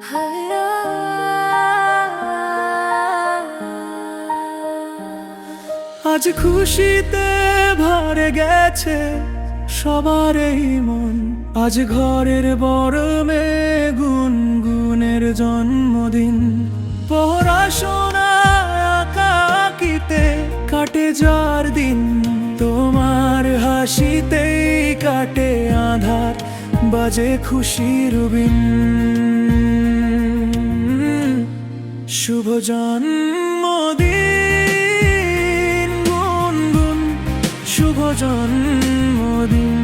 আজ খুশিতে ভরে গেছে সবার এই মন। আজ ঘরের বড় মেয়ে গুনগুনের জন্মদিন। পড়াশোনা আঁকাকিতে কাটে যার দিন। তোমার হাসিতেই কাটে আধার, বাজে খুশির বিন। শুভ জন্মদিন গুনগুন শুভ জন্মদিন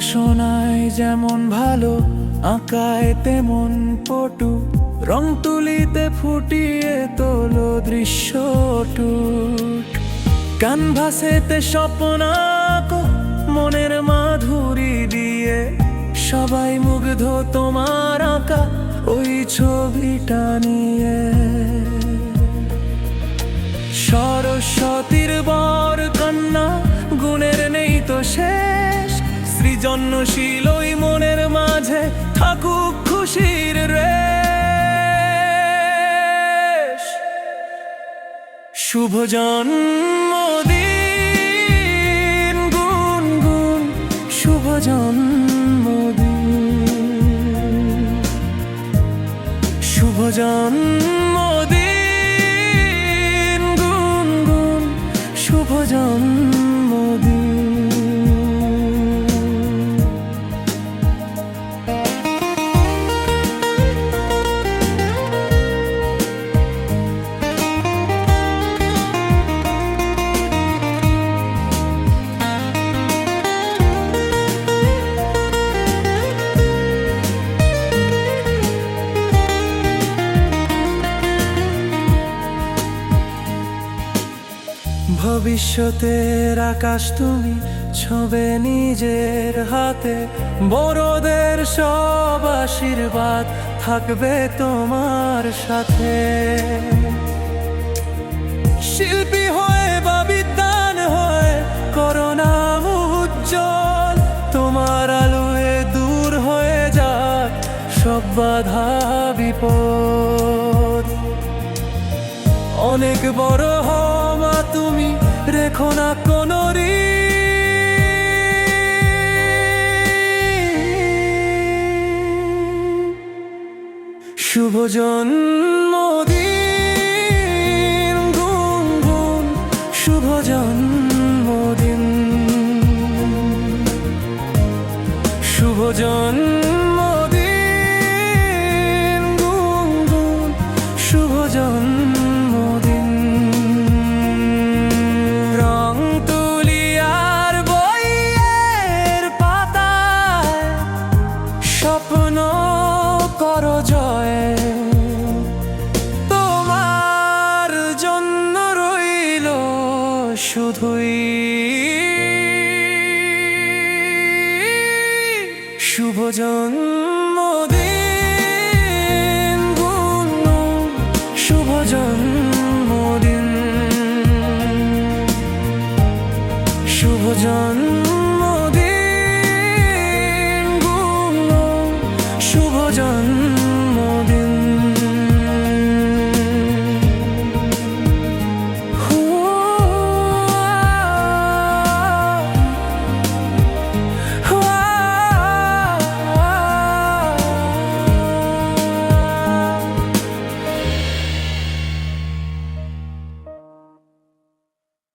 পড়াশোনায় যেমন ভালো, আঁকায় তেমন পটু, রং তুলিতে ফুটিয়ে তোলো দৃশ্যটুক কানভাসেতে স্বপ্ন মনের মাধুরী দিয়ে। সবাই মুগ্ধ তোমার আঁকা, ওই ছবিটা নিয়ে। সরস্বতীর বর কন্যা, গুণের নেই তো শেষ সৃজনশীল ওই মনের মাঝে থাকুক খুশির রে শুভ জন্মদিন গুন গুন শুভ জন্মদিন। শুভ জন্মদিন। ভবিষ্যতের আকাশ তুমি ছবে নিজের হাতে। বড়দের সব আশীর্বাদ থাকবে তোমার সাথে। শিল্পী হয়ে বা বিদ্যান হয়ে করোনা উজ্জ্বল, তোমার আলোয় দূর হয়ে যাক সব বাধা বিপদ। অনেক বড় হওয়া তুমি রেখো না কোনো ঋণ। শুভ জন্মদিন গুন গুন শুভ জন্মদিন শুভ জন্মদিন তোমার জন্য রইল শুধুই শুভ